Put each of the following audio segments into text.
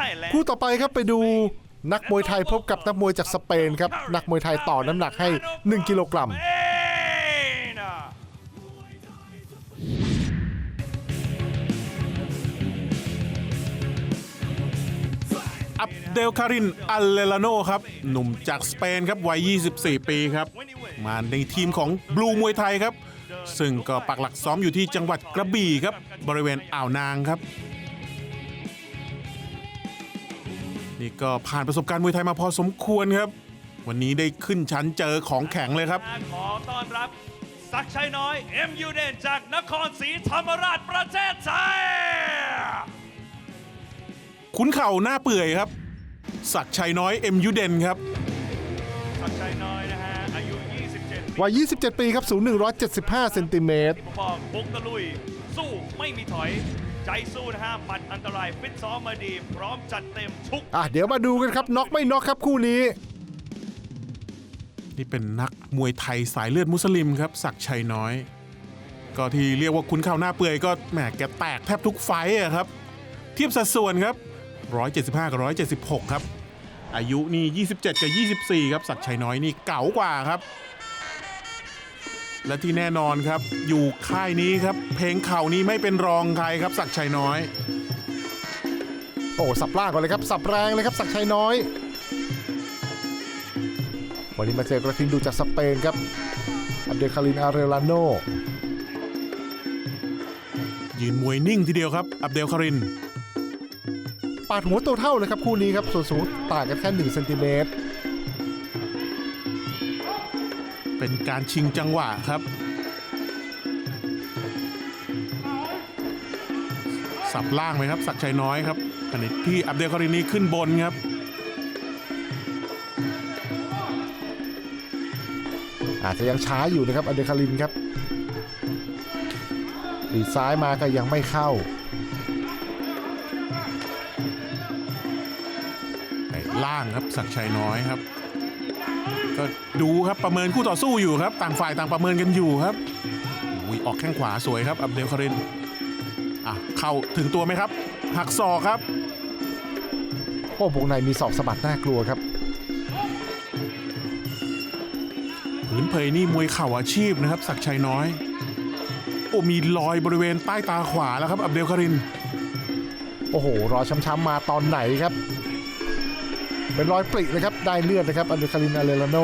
Thailand คู่ต่อไปครับไปดูนักมวยไทยพบกับนักมวยจากสเปนครับ นักมวยไทยต่อน้ำหนักให้ 1 กิโลกรัม Pena. อับเดลคารินอัลเลลาโนครับ หนุ่มจากสเปนครับวัย 24 ปีครับ มาในทีมของบลูมวยไทยครับ ซึ่งก็ปักหลักซ้อมอยู่ที่จังหวัดกระบี่ครับ บริเวณอ่าวนางครับ นี่ก็ผ่านประสบการณ์มวยไทยมาพอสมควรครับ วันนี้ได้ขึ้นชั้นเจอของแข็งเลยครับ ขอต้อนรับศักดิ์ชัยน้อยเอ็มยูเดนจากนครศรีธรรมราชประเทศไทยขุนเข่าหน้าเปื่อยครับศักดิ์ชัยน้อยเอ็มยูเดนครับศักดิ์ชัยน้อยนะฮะอายุ 27ปีวัย 27 ปีครับสูง 175 เซนติเมตรที่ผมบอกบุกตะลุยสู้ไม่มีถอย ใจสู้นะฮะปัดอันตรายฟิตซ้อมมาดี พร้อมจัดเต็มทุก อะเดี๋ยวมาดูกันครับน็อกไม่น็อกครับคู่นี้ นี่เป็นนักมวยไทยสายเลือดมุสลิมครับศักดิ์ชัยน้อย ก็ที่เรียกว่าคุ้นข้าวหน้าเปื่อยก็แหมแกแตกแทบทุกไฟต์อะครับ เทียบสัดส่วนครับ 175 กับ 176 ครับ อายุนี่ 27 กับ 24 ครับศักดิ์ชัยน้อยนี่เก๋ากว่าครับ และที่แน่นอนครับ อยู่ค่ายนี้ครับ เพลงเข่านี้ไม่เป็นรองใครครับศักดิ์ชัยน้อย โอ้สับล่างก่อนเลยครับ สับแรงเลยครับศักดิ์ชัยน้อย วันนี้มาเจอกระทิงดูจากสเปนครับ อับเดลคารินอาเรลาโนยืนมวยนิ่งทีเดียวครับ อับเดลคาริน ปาดหัวตัวเท่าเลยครับคู่นี้ครับส่วนสูงต่างกันแค่1เซนติเมตร เป็นการชิงจังหวะครับ สับล่างไหมครับศักชัยน้อยครับขณะที่อับเดลคารินีขึ้นบนครับอาจจะยังช้าอยู่นะครับอับเดลคารินครับดีซ้ายมาก็ยังไม่เข้าล่างครับศักชัยน้อยครับ ก็ดูครับประเมินคู่ต่อสู้อยู่ครับ ต่างฝ่ายต่างประเมินกันอยู่ครับอุ้ยออกแข้งขวาสวยครับอับเดลคารินอะเข้าถึงตัวไหมครับ หักศอกครับโอ้วงในมีศอกสะบัดน่ากลัวครับผืนเพยนี่มวยเข่าอาชีพนะครับศักดิ์ชัยน้อย โอ้มีรอยบริเวณใต้ตาขวาแล้วครับอับเดลคาริน โอ้โห รอช้ำๆมาตอนไหนครับ เป็นรอยปริเลยครับ ได้เลือดนะครับอันเดคารินอาเรลาโน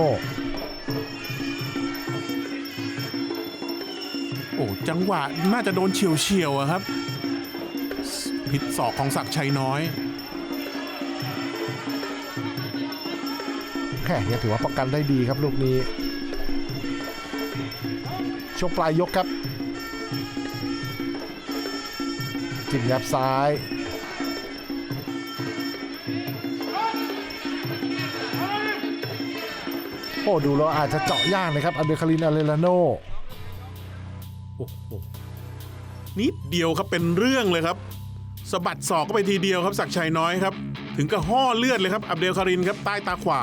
โอ้จังหวะน่าจะโดนเฉียวเฉียวๆอะครับพิษศอกของศักดิ์ชัยน้อยแค่ยังถือว่าป้องกันได้ดีครับลูกนี้ช่วงปลายยกครับจิ้มยับซ้าย อ้ดูแล้วอาจจะเจาะยากนะครับอันเดคารินอาเรลาโนโอ้โหนิดเดียวครับเป็นเรื่องเลยครับสะบัดศอกก็ไปทีเดียวครับศักดิ์ชัยน้อยครับ ถึงกับห่อเลือดเลยครับ อับเดลคารินครับใต้ตาขวา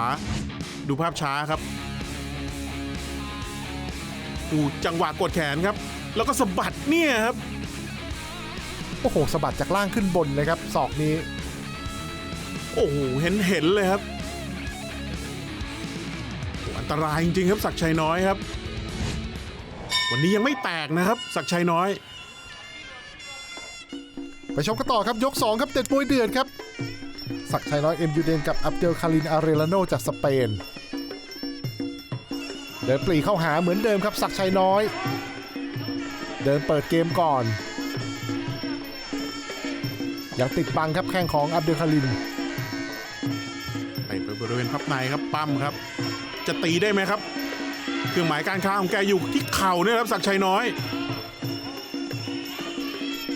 ดูภาพช้าครับอูจังหวะกดแขนครับ แล้วก็สะบัดเนี่ยครับ โอ้โหสะบัดจากล่างขึ้นบนเลยครับศอกนี้ โอ้โหเห็นเห็นเลยครับโอ้อันตรายจริงๆครับศักดิ์ชัยน้อยครับ วันนี้ยังไม่แตกนะครับศักดิ์ชัยน้อย ไปชมกันต่อครับยก 2 ครับเด็ดมวยเดือดครับศักดิ์ชัยน้อยเอ็มยูเดนกับอับเดลคารินอาเรลาโนจากสเปน เดินปรีเข้าหาเหมือนเดิมครับศักดิ์ชัยน้อย เดินเปิดเกมก่อนยังติดบังครับแข้งของอับเดลคารินไปไปบริเวณพับในครับปั้มครับ จะตีได้ไหมครับ เครื่องหมายการค้าของแกอยู่ที่เข่าเนี่ยครับศักดิ์ชัยน้อย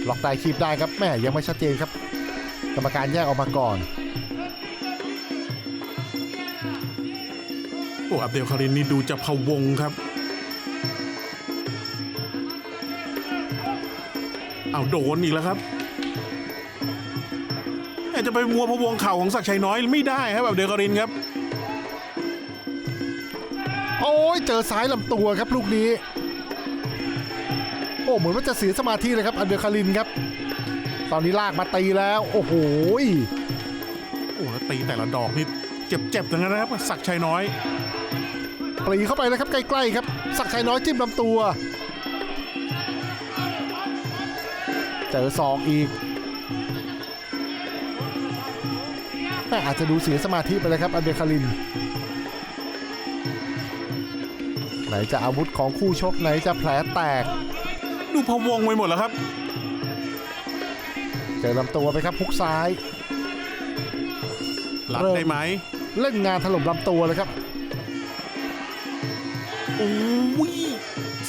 ล็อกได้คีบได้ครับแม่ยังไม่ชัดเจนครับ กรรมการแยกออกมาก่อนโอ้อับเดลคารินนี่ดูจะพะวงครับ เอาโดนอีกแล้วครับแม่จะไปมัวพะวงเข่าของศักดิ์ชัยน้อยไม่ได้ครับอับเดลคารินครับ โอ้ยเจอซ้ายลำตัวครับลูกนี้ โอ้เหมือนว่าจะเสียสมาธิเลยครับอันเดอร์คารินครับ ตอนนี้ลากมาตีแล้ว โอ้โหยโอ้แล้วตีแต่ละดอกนี่เจ็บๆทั้งนั้นนะครับศักดิ์ชัยน้อยปรีเข้าไปเลยครับใกล้ๆครับศักดิ์ชัยน้อยจิ้มลำตัว เจอศอกอีกแม่อาจจะดูเสียสมาธิไปเลยครับอันเดคาริน ไหนจะอาวุธของคู่ชกไหนจะแผลแตก ดูพะวงไปหมดแล้วครับ เจอลำตัวไปครับฮุกซ้ายหลับเริ่มได้ไหม เล่นงานถล่มลำตัวเลยครับโอ้ย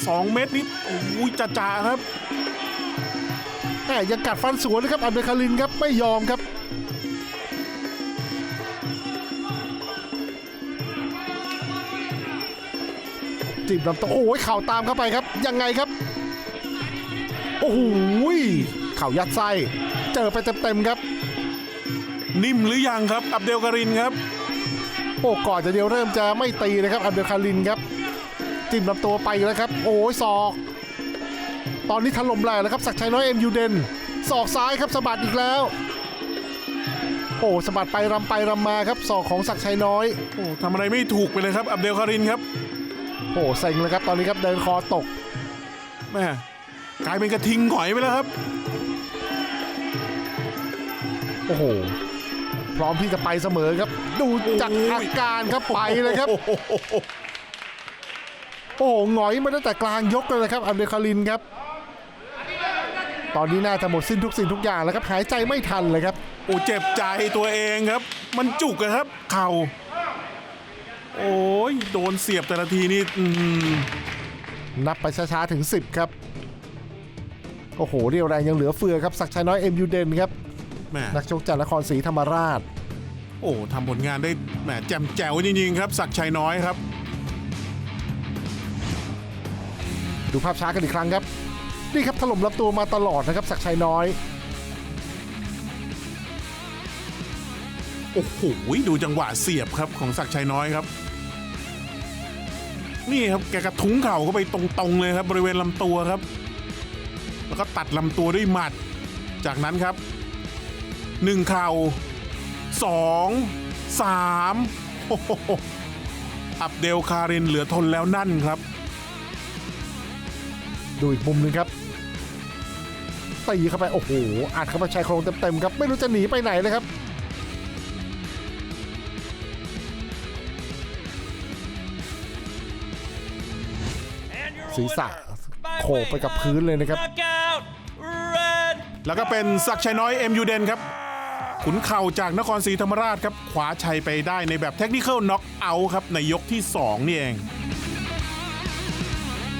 สองเม็ดนี่โอ้ยจ่าๆครับแต่ยังกัดฟันสวนเลยครับอันเดคารินครับไม่ยอมครับ จิ้มลำตัวโอ้ยเข่าตามเข้าไปครับ ยังไงครับ โอ้โหยเข่ายัดไส้เจอไปเต็มๆครับ นิ่มหรือยังครับ อับเดลการินครับ โอ้ก่อนจะเดียวเริ่มจะไม่ตีเลยครับ อับเดลคารินครับ จิ้มลำตัวไปแล้วครับ โอ้ยศอก ตอนนี้ถล่มแรงแล้วครับศักดิ์ชัยน้อยเอ็มยูเดนศอกซ้ายครับสะบัดอีกแล้วโอ้สะบัดไปรำไปรำมาครับศอกของศักดิ์ชัยน้อย โอ้ทำอะไรไม่ถูกไปเลยครับ อับเดลการินครับ โอ้เซ็งเลยครับตอนนี้ครับเดินคอตกแม่กลายเป็นกระทิงหงอยไปแล้วครับ โอ้โห พร้อมที่จะไปเสมอครับ ดูจากโอ้ยอาการครับไปเลยครับโอ้โหโอ้โหหงอยมาตั้งแต่กลางยกเลยนะครับ อับเดลคารินครับ ตอนนี้น่าจะหมดสิ้นทุกสิ่งทุกอย่างแล้วครับหายใจไม่ทันเลยครับ โอ้เจ็บใจตัวเองครับ มันจุกอะครับ เข่า โอ้ยโดนเสียบแต่ละทีนี่อืมนับไปช้าๆถึง 10 ครับ โอ้โห เรียวแรงยังเหลือเฟือครับ ศักดิ์ชัยน้อยเอ็มยูเดนครับ แหม่นักชกจากนครศรีธรรมราช โอ้ทำผลงานได้แหมแจ่มแจ๋วจริงๆครับศักดิ์ชัยน้อยครับ ดูภาพช้ากันอีกครั้งครับ นี่ครับถล่มลำตัวมาตลอดนะครับ ศักดิ์ชัยน้อย โอ้โหดูจังหวะเสียบครับของศักดิ์ชัยน้อยครับ นี่ครับแกกระทุ้งเข่าเข้าไปตรงๆเลยครับบริเวณลำตัวครับ แล้วก็ตัดลำตัวด้วยหมัด จากนั้นครับหนึ่งเข่าสองสามอับเดลคารินเหลือทนแล้วนั่นครับ ดูอีกมุมหนึ่งครับตีเข้าไป โอ้โหอัดเข้าไปชายโครงเต็มๆครับ ไม่รู้จะหนีไปไหนเลยครับ ศีรษะโขกไปกับพื้นเลยนะครับ Knockout Red แล้วก็เป็นศักดิ์ชัยน้อยเอ็มยูเดนครับขุนเข่าจากนครศรีธรรมราชครับขวาชัยไปได้ในแบบเทคนิคอลน็อกเอาท์ครับในยกที่ 2 นี่เอง